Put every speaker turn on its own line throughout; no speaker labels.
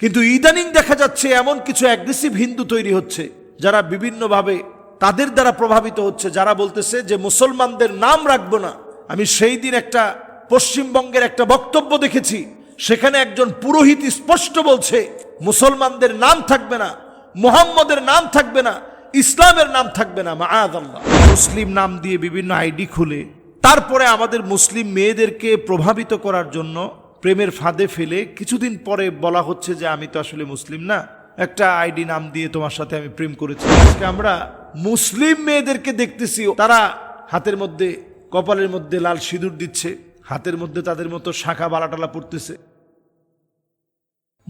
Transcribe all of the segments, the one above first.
কিন্তু ইদানিং দেখা যাচ্ছে এমন কিছু অ্যাগ্রেসিভ হিন্দু তৈরি হচ্ছে, যারা বিভিন্নভাবে তাদের দ্বারা প্রভাবিত হচ্ছে, যারা বলতেছে যে মুসলমানদের নাম রাখব না। আমি সেই দিন একটা পশ্চিমবঙ্গের একটা বক্তব্য দেখেছি, সেখানে একজন পুরোহিত স্পষ্ট বলছে, মুসলমানদের নাম থাকবে না, মোহাম্মদের নাম থাকবে না, ইসলামের নাম থাকবে না মাআদ আল্লাহ মুসলিম নাম দিয়ে বিভিন্ন আইডি খুলে, তারপরে আমাদের মুসলিম মেয়েদেরকে প্রভাবিত করার জন্য প্রেমের ফাঁদে ফেলে কিছুদিন পরে বলা হচ্ছে যে আমি তো আসলে মুসলিম না। একটা আইডি নাম দিয়ে তোমার সাথে আমি প্রেম করেছি। আজকে আমরা মুসলিম মেয়েদেরকে দেখতেছি। তারা হাতের মধ্যে, কপালের মধ্যে লাল সিঁদুর দিচ্ছে, হাতের মধ্যে তাদের মতো শাখা বালাটালা পড়তেছে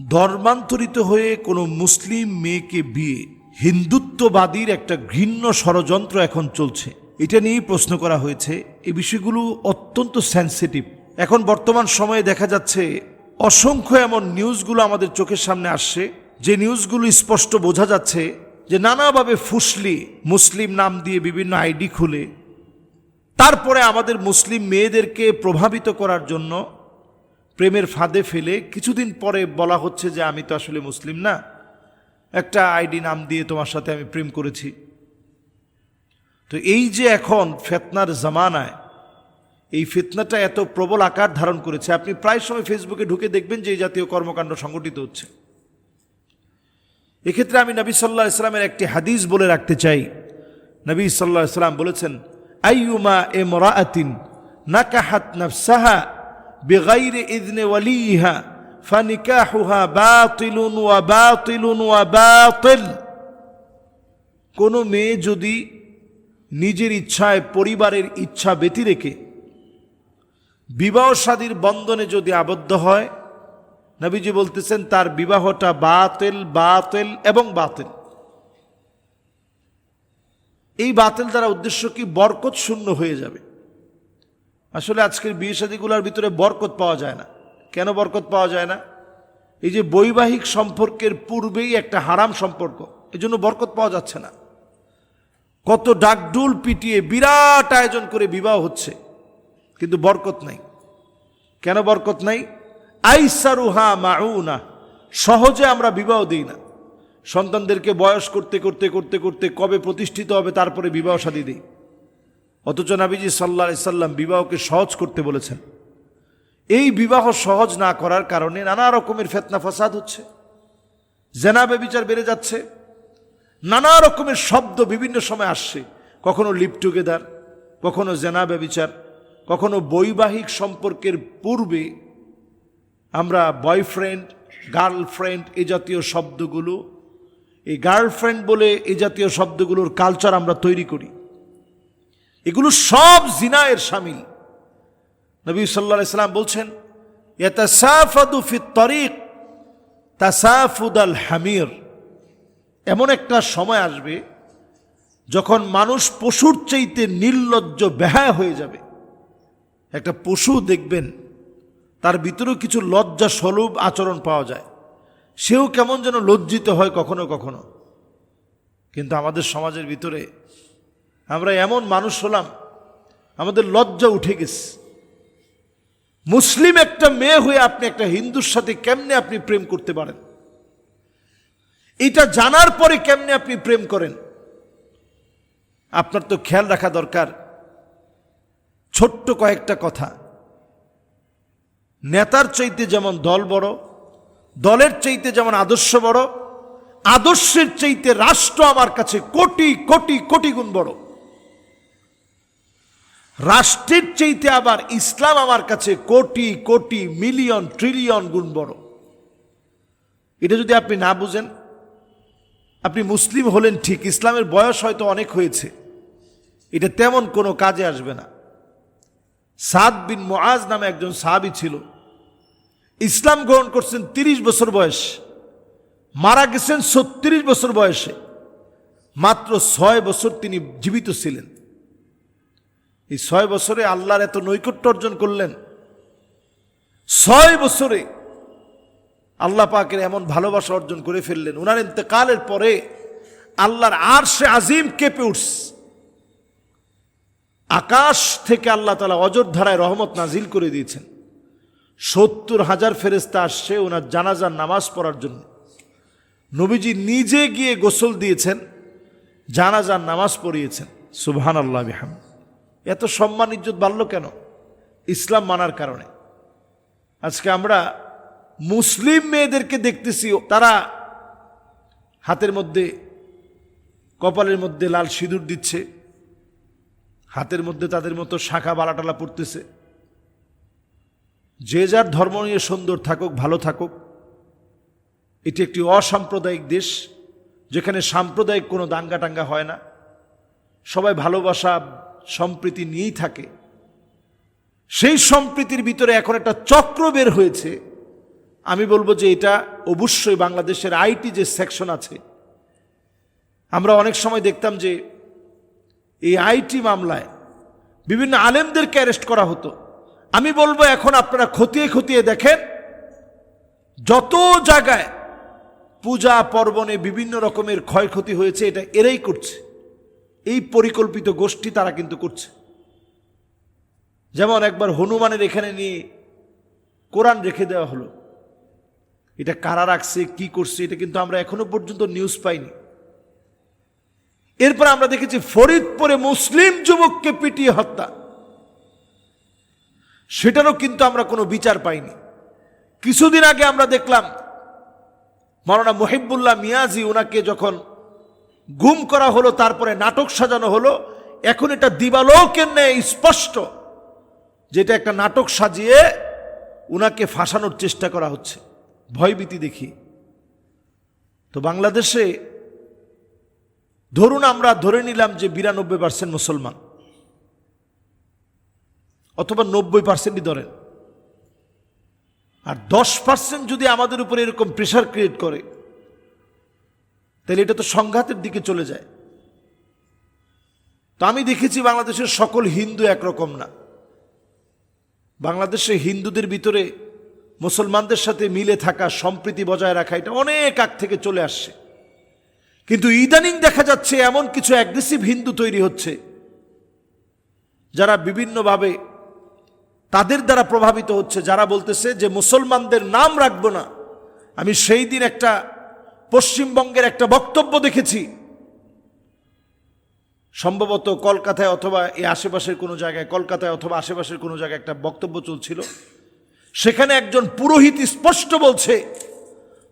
ধর্মান্তরিত হয়ে কোনো মুসলিম মেয়েকে বিয়ে, হিন্দুত্ববাদীর একটা ঘৃণ্য ষড়যন্ত্র এখন চলছে। এটা নিয়েই প্রশ্ন করা হয়েছে। এই বিষয়গুলো অত্যন্ত সেন্সিটিভ এখন বর্তমান সময়ে দেখা যাচ্ছে অসংখ্য এমন নিউজগুলো আমাদের চোখের সামনে আসছে। যে নিউজগুলো স্পষ্ট বোঝা যাচ্ছে যে নানাভাবে ফুসলি মুসলিম নাম দিয়ে বিভিন্ন আইডি খুলে। তারপরে আমাদের মুসলিম মেয়েদেরকে প্রভাবিত করার জন্য প্রেমের ফাঁদে ফেলে কিছুদিন পরে বলা হচ্ছে যে আমি তো আসলে মুসলিম না। একটা আইডি নাম দিয়ে তোমার সাথে আমি প্রেম করেছি। তো এই যে এখন ফেতনার জামানায় এই ফিতনাটা এত প্রবল আকার ধারণ করেছে, আপনি প্রায় সময় ফেসবুকে ঢুকে দেখবেন যে এই জাতীয় কর্মকাণ্ড সংগঠিত হচ্ছে। এক্ষেত্রে আমি নবী সাল্লাহ ইসলামের একটি হাদিস বলে রাখতে চাই। নবী সাল্লাহ ইসলাম বলেছেন, আইয়ুমা এ মরা মরাআতিন নাকাহাত নাফসাহা বেগাইর ইদনে ওয়ালিহা ফানিকাহুহা বাতিলুন ওয়া বাতিলুন ওয়া বাতিল। কোনো মেয়ে যদি নিজের ইচ্ছায় পরিবারের ইচ্ছা ব্যতি রেখে বিবাহ সাদীর বন্ধনে যদি আবদ্ধ হয়, নবীজি বলতেছেন, তার বিবাহটা বাতেল বাতেল এবং বাতেল। এই বাতেল দ্বারা উদ্দেশ্য কি? বরকত শূন্য হয়ে যাবে। আসলে আজকের বিয়ে শাদীগুলোর ভিতরে বরকত পাওয়া যায় না। কেন বরকত পাওয়া যায় না? এই যে বৈবাহিক সম্পর্কের পূর্বেই একটা হারাম সম্পর্ক এই জন্য বরকত পাওয়া যাচ্ছে না। কত ডাকডুল পিটিয়ে বিরাট আয়োজন করে বিবাহ হচ্ছে। কিন্তু বরকত নাই। কেন বরকত নাই? আইসারুহা মাউনা, সহজে আমরা বিবাহ দিই না। সন্তানদেরকে বয়স করতে করতে করতে করতে কবে প্রতিষ্ঠিত হবে তারপরে বিবাহ সাদী দিই। অথচ নাবিজি সাল্লা সাল্লাম বিবাহকে সহজ করতে বলেছেন। এই বিবাহ সহজ না করার কারণে নানা রকমের ফেতনা ফাসাদ হচ্ছে। জেনা বেবিচার বেড়ে যাচ্ছে। নানা রকমের শব্দ বিভিন্ন সময় আসছে। কখনো লিপ টুগেদার, কখনো জেনা ব্যবিচার কখনো বৈবাহিক সম্পর্কের পূর্বে আমরা বয়ফ্রেন্ড, গার্লফ্রেন্ড এ জাতীয় শব্দগুলো, এই গার্লফ্রেন্ড বলে এ জাতীয় শব্দগুলোর কালচার আমরা তৈরি করি। এগুলো সব জিনায়ের সামিল। নবী সাল্লা সাল্লাম বলছেন তরিক তাসাফুদ আল হামির। এমন একটা সময় আসবে যখন মানুষ পশুর চাইতে নির্লজ্জ বেহায় হয়ে যাবে। একটা পশু দেখবেন, তার ভিতরেও কিছু লজ্জা স্বরূপ আচরণ পাওয়া যায়। সেও কেমন যেন লজ্জিত হয় কখনো কখনো। কিন্তু আমাদের সমাজের ভিতরে আমরা এমন মানুষ হলাম, আমাদের লজ্জা উঠে গেছে। মুসলিম একটা মেয়ে হয়ে আপনি একটা হিন্দুর সাথে কেমনে আপনি প্রেম করতে পারেন? এটা জানার পরে কেমনে আপনি প্রেম করেন? আপনার তো খেয়াল রাখা দরকার। ছোট্ট কয়েকটা কথা। নেতার চাইতে যেমন দল বড়, দলের চাইতে যেমন আদর্শ বড়, আদর্শের চাইতে রাষ্ট্র আমার কাছে কোটি কোটি কোটি গুণ বড়। রাষ্ট্রের চাইতে আবার ইসলাম আমার কাছে কোটি কোটি, মিলিয়ন, ট্রিলিয়ন গুণ বড়। এটা যদি আপনি না বুঝেন, আপনি মুসলিম হলেন ঠিক, ইসলামের বয়স হয়তো অনেক হয়েছে। এটা তেমন কোনো কাজে আসবে না। সাদ বিন মোয়াজ নামে একজন সাহাবি ছিল। ইসলাম গ্রহণ করছেন তিরিশ বছর বয়স। মারা গেছেন ছত্রিশ বছর বয়সে। মাত্র ছয় বছর তিনি জীবিত ছিলেন। এই ছয় বছরে আল্লাহর এত নৈকট্য অর্জন করলেন। ছয় বছরে আল্লাহ পাকের এমন ভালোবাসা অর্জন করে ফেললেন। ওনার ইন্তেকালের পরে আল্লাহর আর সে আজিম কেঁপে উঠছে। আকাশ থেকে আল্লাহ তালা অযোধ্যারায় রহমত নাজিল করে দিয়েছেন। সত্তর হাজার ফেরেস্তা আসছে ওনার জানাজার নামাজ পড়ার জন্য। নবীজি নিজে গিয়ে গোসল দিয়েছেন, জানাজার নামাজ পড়িয়েছেন। সুবহান আল্লাহ বিহাম এত সম্মান ইজ্জত বাড়ল কেন? ইসলাম মানার কারণে। আজকে আমরা মুসলিম মেয়েদেরকে দেখতেছি, তারা হাতের মধ্যে, কপালের মধ্যে লাল সিঁদুর দিচ্ছে। হাতের মধ্যে তাদের মতো শাখা বালাটালা পড়তেছে। যে যার ধর্ম নিয়ে সুন্দর থাকুক, ভালো থাকুক, এটি একটি অসাম্প্রদায়িক দেশ, যেখানে সাম্প্রদায়িক কোনো দাঙ্গা টাঙ্গা হয় না। সবাই ভালোবাসা, সম্প্রীতি নিয়েই থাকে। সেই সম্প্রীতির ভিতরে এখন একটা চক্র বের হয়েছে। আমি বলব যে এটা অবশ্যই বাংলাদেশের আইটি যে সেকশন আছে, আমরা অনেক সময় দেখতাম যে এই আইটি মামলায় বিভিন্ন আলেমদেরকে অ্যারেস্ট করা হতো। আমি বলব এখন আপনারা খতিয়ে খতিয়ে দেখেন, যত জায়গায় পূজা পর্বণে বিভিন্ন রকমের ক্ষয়ক্ষতি হয়েছে, এটা এরাই করছে। এই পরিকল্পিত গোষ্ঠী তারা কিন্তু করছে। যেমন একবার হনুমানের এখানে নিয়ে কোরআন রেখে দেওয়া হলো। এটা কারা রাখছে, কি করছে, এটা কিন্তু আমরা এখনও পর্যন্ত নিউজ পাইনি। এরপর আমরা দেখেছি ফরিদপুরে মুসলিম যুবককে পিটিয়ে হত্যা। সেটারও কিন্তু আমরা কোনো বিচার পাইনি। কিছুদিন আগে আমরা দেখলাম, মৌলানা মহিবুল্লাহ মিয়াজি ওনাকে যখন গুম করা হলো, তারপরে নাটক সাজানো হলো, এখন এটা দিবালোকের ন্যায় স্পষ্ট যেটা একটা নাটক সাজিয়ে উনাকে ফাঁসানোর চেষ্টা করা হচ্ছে। ভয়ভীতি দেখি তো বাংলাদেশে ধরুন আমরা ধরে নিলাম যে বিরানব্বই পার্সেন্ট মুসলমান, অথবা নব্বই পার্সেন্টই ধরেন। আর দশ পার্সেন্ট যদি আমাদের উপরে এরকম প্রেশার ক্রিয়েট করে, তাহলে এটা তো সংঘাতের দিকে চলে যায়। তো আমি দেখেছি বাংলাদেশের সকল হিন্দু একরকম না। বাংলাদেশে হিন্দুদের ভিতরে মুসলমানদের সাথে মিলে থাকা, সম্প্রীতি বজায় রাখা, এটা অনেক আগ থেকে চলে আসছে। কিন্তু ইদানিং দেখা যাচ্ছে এমন কিছু অ্যাগ্রেসিভ হিন্দু তৈরি হচ্ছে, যারা বিভিন্নভাবে তাদের দ্বারা প্রভাবিত হচ্ছে, যারা বলতেছে যে মুসলমানদের নাম রাখব না। আমি সেই দিন একটা পশ্চিমবঙ্গের একটা বক্তব্য দেখেছি। সম্ভবত কলকাতায় অথবা এই আশেপাশের কোনো জায়গায়, কলকাতায় অথবা আশেপাশের কোনো জায়গায় একটা বক্তব্য চলছিল। সেখানে একজন পুরোহিত স্পষ্ট বলছে,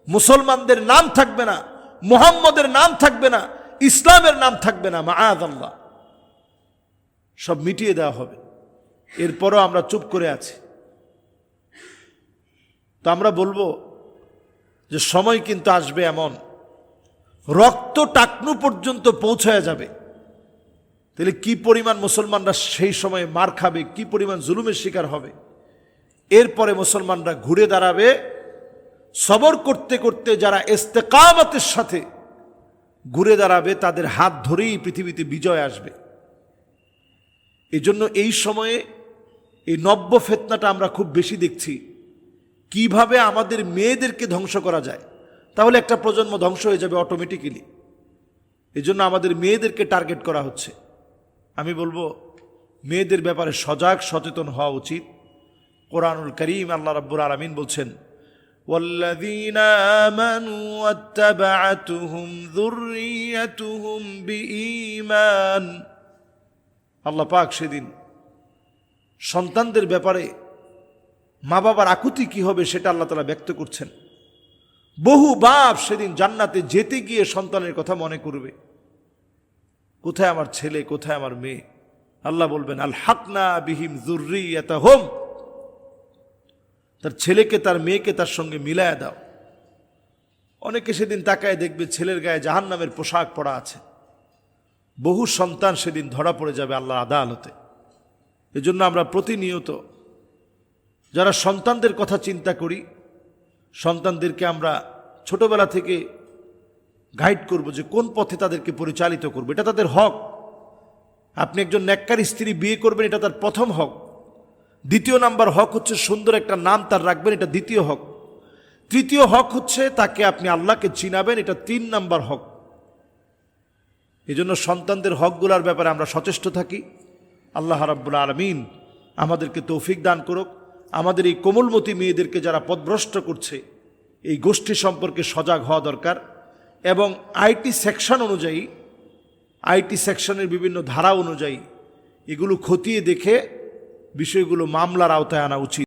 মুসলমানদের নাম থাকবে না মোহাম্মদের নাম থাকবে না, ইসলামের নাম থাকবে না মা আল্লাহ সব মিটিয়ে দেওয়া হবে। এরপরও আমরা চুপ করে আছি। তো আমরা বলব যে সময় কিন্তু আসবে এমন। রক্ত টাকনু পর্যন্ত পৌঁছায় যাবে। তাহলে কি পরিমাণ মুসলমানরা সেই সময় মার খাবে, কি পরিমাণ জুলুমের শিকার হবে? এরপরে মুসলমানরা ঘুরে দাঁড়াবে সবর করতে করতে যারা ইস্তেকামতের সাথে ঘুরে দাঁড়াবে, তাদের হাত ধরেই পৃথিবীতে বিজয় আসবে। এই জন্য এই সময়ে এই নব্য ফেতনাটা আমরা খুব বেশি দেখছি। কীভাবে আমাদের মেয়েদেরকে ধ্বংস করা যায়? তাহলে একটা প্রজন্ম ধ্বংস হয়ে যাবে অটোমেটিক্যালি এই জন্য আমাদের মেয়েদেরকে টার্গেট করা হচ্ছে। আমি বলব, মেয়েদের ব্যাপারে সজাগ, সচেতন হওয়া উচিত। কোরআনুল করিম আল্লাহ রাব্বুর আলমিন বলছেন والذين آمنوا واتبعتهم ذريتهم بإيمان আল্লাহ পাক সেদিন সন্তানদের ব্যাপারে মা বাবার আকুতি কি হবে সেটা আল্লাহ তালা ব্যক্ত করছেন বহু বাপ সেদিন জান্নাতে যেতে গিয়ে সন্তানের কথা মনে করবে কোথায় আমার ছেলে কোথায় আমার মেয়ে আল্লাহ বলবেন আল হাকনা বিহিম জুর্রি হোম তার ছেলেকে, তার মেয়েকে তার সঙ্গে মিলায় দাও। অনেকে সেদিন তাকায় দেখবে ছেলের গায়ে জাহান নামের পোশাক পরা আছে। বহু সন্তান সেদিন ধরা পড়ে যাবে আল্লাহ আদালতে। এজন্য আমরা প্রতিনিয়ত যারা সন্তানদের কথা চিন্তা করি, সন্তানদেরকে আমরা ছোটবেলা থেকে গাইড করব যে কোন পথে তাদেরকে পরিচালিত করব। এটা তাদের হক। আপনি একজন ন্যাক্কার স্ত্রী, বিয়ে করবেন, এটা তার প্রথম হক। দ্বিতীয় নাম্বার হক হচ্ছে সুন্দর একটা নাম তার রাখবেন, এটা দ্বিতীয় হক। তৃতীয় হক হচ্ছে তাকে আপনি আল্লাহকে চিনাবেন, এটা তিন নাম্বার হক। এই জন্য সন্তানদের হকগুলার ব্যাপারে আমরা সচেষ্ট থাকি। আল্লাহ রাব্বুল আলমিন আমাদেরকে তৌফিক দান করুক। আমাদের এই কোমলমতি মেয়েদেরকে যারা পদভ্রষ্ট করছে, এই গোষ্ঠী সম্পর্কে সজাগ হওয়া দরকার এবং আইটি সেকশন অনুযায়ী, আইটি সেকশনের বিভিন্ন ধারা অনুযায়ী এগুলো খতিয়ে দেখে বিষয়গুলো মামলার আওতায় আনা উচিত।